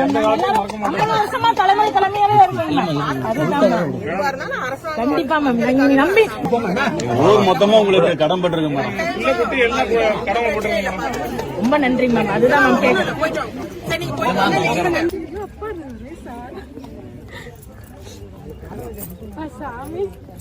ஐம்பது வருஷமா தலைமை தலைமையாவே மேம் மேம் கண்டிப்பா மேம். நீங்க நம்பி ஊர் மொத்தமா உங்களுக்கு கடன் பட்டிருக்கு மேடம். ரொம்ப நன்றி மேம். அதுதான் மேம் கேட்கறேன்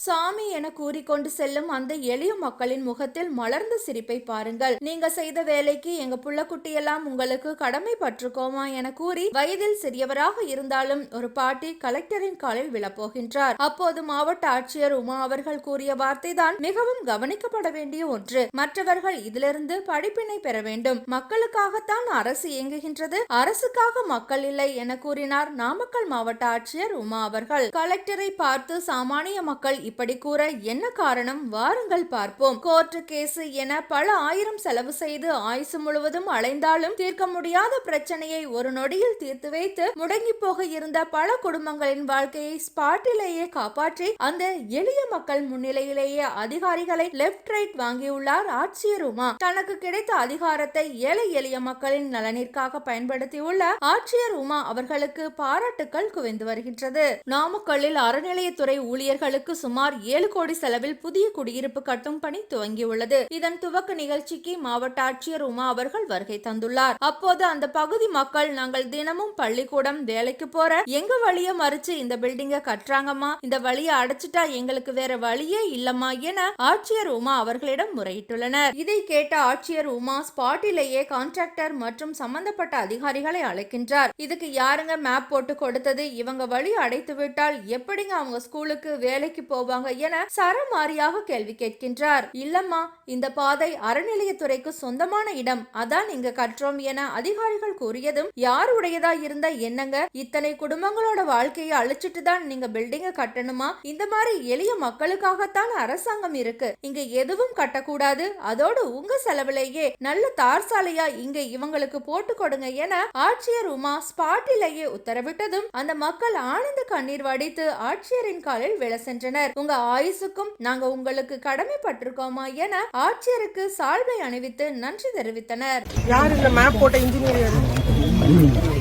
சாமி என கூறிக்கொண்டு செல்லும் அந்த எளிய மக்களின் முகத்தில் மலர்ந்த சிரிப்பை பாருங்கள். நீங்க செய்த வேலைக்கு எங்க புள்ளக்குட்டி எல்லாம் உங்களுக்கு கடமை பற்றுக்கோமா என கூறி வயதில் சிறியவராக இருந்தாலும் ஒரு பாட்டி கலெக்டரின் காலில் விழப்போகின்றார். அப்போது மாவட்ட ஆட்சியர் உமா அவர்கள் கூறிய வார்த்தை தான் மிகவும் கவனிக்கப்பட வேண்டிய ஒன்று. மற்றவர்கள் இதிலிருந்து படிப்பினை பெற வேண்டும். மக்களுக்காகத்தான் அரசு இயங்குகின்றது. அரசுக்காக மக்கள் இல்லை என கூறினார் நாமக்கல் மாவட்ட ஆட்சியர் உமா அவர்கள். கலெக்டரை பார்த்து சாமானிய மக்கள் இப்படி கூற என்ன காரணம்? வாருங்கள் பார்ப்போம். கோர்ட்டு கேஸ் என பல ஆயிரம் செலவு செய்து ஆயுசு முழுவதும் அலைந்தாலும் தீர்க்க முடியாத பிரச்சனையை ஒரு நொடியில் தீர்த்து வைத்து முடங்கி போக இருந்த பல குடும்பங்களின் வாழ்க்கையை ஸ்பாட்டிலேயே காப்பாற்றி அந்த எளிய மக்கள் முன்னிலையிலேயே அதிகாரிகளை லெப்ட் ரைட் வாங்கியுள்ளார் ஆட்சியர் உமா. தனக்கு கிடைத்த அதிகாரத்தை ஏழை எளிய மக்களின் நலனிற்காக பயன்படுத்தியுள்ள ஆட்சியர் உமா அவர்களுக்கு பாராட்டுக்கள் குவிந்து வருகின்றது. நாமக்கல்லில் அறநிலையத்துறை ஊழியர்களுக்கு சுமார் ஏழு கோடி செலவில் புதிய குடியிருப்பு கட்டும் பணி துவங்கியுள்ளது. இதன் துவக்க நிகழ்ச்சிக்கு மாவட்ட ஆட்சியர் உமா அவர்கள் வருகை தந்துள்ளார். அப்போது அந்த பகுதி மக்கள் நாங்கள் தினமும் பள்ளிக்கூடம் வேலைக்கு போற எங்க வழிய மறிச்சு இந்த பில்டிங்க கட்டுறாங்கம்மா? இந்த வழியை அடைச்சிட்டா எங்களுக்கு வேற வழியே இல்லம்மா என ஆட்சியர் உமா அவர்களிடம் முறையிட்டுள்ளனர். இதை கேட்ட ஆட்சியர் உமா ஸ்பாட்டிலேயே கான்ட்ராக்டர் மற்றும் சம்பந்தப்பட்ட அதிகாரி அதிகாரிகளை அழைக்கின்றார். இதுக்கு யாருங்க மேப் போட்டு கொடுத்தது? இவங்க வழி அடைத்து விட்டால் எப்படிங்க அவங்க ஸ்கூலுக்கு வேலைக்கு போவாங்க என சரமாரியாக கேள்வி கேட்கின்றார். இல்லம்மா இந்த பாதை அறநிலையத்துறைக்கு சொந்தமான இடம். அதான் இங்க கற்றோம் என அதிகாரிகள் கூறியதும் யாருடையதா இருந்த என்னங்க? இத்தனை குடும்பங்களோட வாழ்க்கையை அழிச்சிட்டு தான் நீங்க பில்டிங்க கட்டணுமா? இந்த மாதிரி எளிய மக்களுக்காகத்தான் அரசாங்கம் இருக்கு. இங்க எதுவும் கட்டக்கூடாது. அதோடு உங்க செலவிலேயே நல்ல தார் சாலையா இங்க இவங்களுக்கு போட்டு கொடுங்க என ஆட்சியர் உமா ஸ்பாட்டிலேயே உத்தரவிட்டதும் அந்த மக்கள் ஆனந்த கண்ணீர் வடித்து ஆட்சியரின் காலில் விழ சென்றனர். உங்க ஆயுசுக்கும் நாங்க உங்களுக்கு கடமைப்பட்டிருக்கோமா என ஆட்சியருக்கு சால்வை அணிவித்து நன்றி தெரிவித்தனர். யார் இந்த மேப் போட்ட இன்ஜினியர்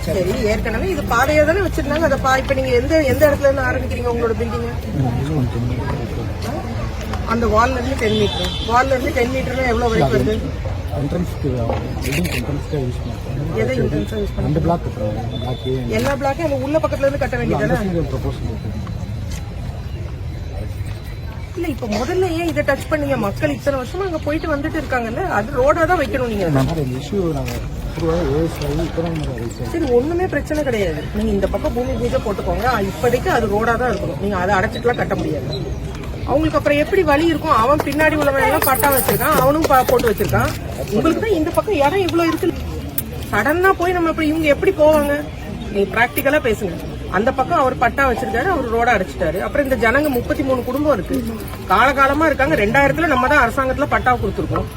சரி ஏற்கனவே இது பாதையா தானே வச்சிருந்தாங்க. அதை பா இப்ப நீங்க எந்த எந்த இடத்துல இருந்து ஆரம்பிக்கிறீங்க உங்களோட பில்டிங் அந்த வால்ல இருந்து டென் மீட்டர் வால்ல இருந்து டென் மீட்டர்னா எவ்வளவு வரைக்கும் வருது? யூஸ் பண்ணுறோம் எதை இன்டென்ஸா யூஸ் ரெண்டு பிளாக் கட்டுறோம் பிளாக் எல்லா பிளாக்கும் அந்த உள்ள பக்கத்துல இருந்து கட்ட வேண்டியதானே ப்ரொபோசல் இல்ல இப்ப முதல்ல ஏன் இதை டச் பண்ணீங்க? மக்கள் இத்தனை வருஷமா அங்க போயிட்டு வந்துட்டு இருக்காங்கல்ல? அது ரோடா தான் வைக்கணும் நீங்க. இந்த இஷ்யூ ரைஸ் சரி ஒண்ணுமே பிரச்சனை கிடையாது. நீங்க இந்த பக்கம் பூமி பூஜை போட்டுக்கோங்க. இப்போதைக்கு அது ரோடா தான் இருக்கணும். நீங்க அதை அடைச்சிட்டுலாம் கட்ட முடியாது. அவங்களுக்கு அப்புறம் எப்படி வழி இருக்கும்? அவன் பின்னாடி உள்ளவன் எல்லாம் பட்டா வச்சிருக்கான் அவனும் போட்டு வச்சிருக்கான். உங்களுக்கு தான் இந்த பக்கம் இடம் இவ்வளவு இருக்கு. சடனா போய் நம்ம இப்படி இவங்க எப்படி போவாங்க? நீங்க பிராக்டிக்கலா பேசுங்க. அந்த பக்கம் அவர் பட்டா வச்சிருக்காரு அவர் ரோட அடைச்சிட்டாரு. அப்புறம் இந்த ஜனங்க முப்பத்தி மூணு குடும்பம் இருக்கு. காலகாலமா இருக்காங்க. ரெண்டாயிரத்துல நம்ம தான் அரசாங்கத்துல பட்டா கொடுத்துருக்கோம்.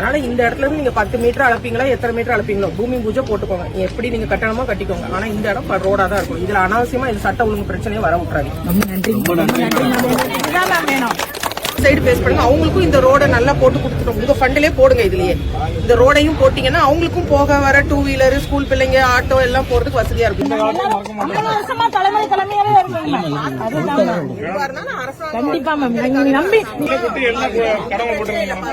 அதனால இந்த இடத்துல இருந்து நீங்க பத்து மீட்டர் அளப்பீங்களா எத்தனை மீட்டர் அளப்பீங்களோ பூமி பூஜை போட்டுக்கோங்க. எப்படி நீங்க கட்டணமோ கட்டிக்கோங்க. ஆனா இந்த இடம் ரோடா தான் இருக்கும் இதுல அனாவசியமா இது சட்ட ஒழுங்கு பிரச்சனையே வர விட்டுறாங்க ரொம்ப நன்றி. ரொம்ப நன்றி. இதுதான் மேம் வேணும். சைடு பேஸ் பண்ணுங்க. அவங்களுக்கும் இந்த ரோட நல்லா போட்டு கொடுத்துட்டோம் உங்க ஃபண்டிலே போடுங்க இதுலயே. இந்த ரோடையும் போட்டீங்கன்னா அவங்களுக்கும் போக வர டூ வீலர் ஸ்கூல் பிள்ளைங்க ஆட்டோ எல்லாம் போறதுக்கு வசதியா இருக்கும். கண்டிப்பா மேம் நம்பி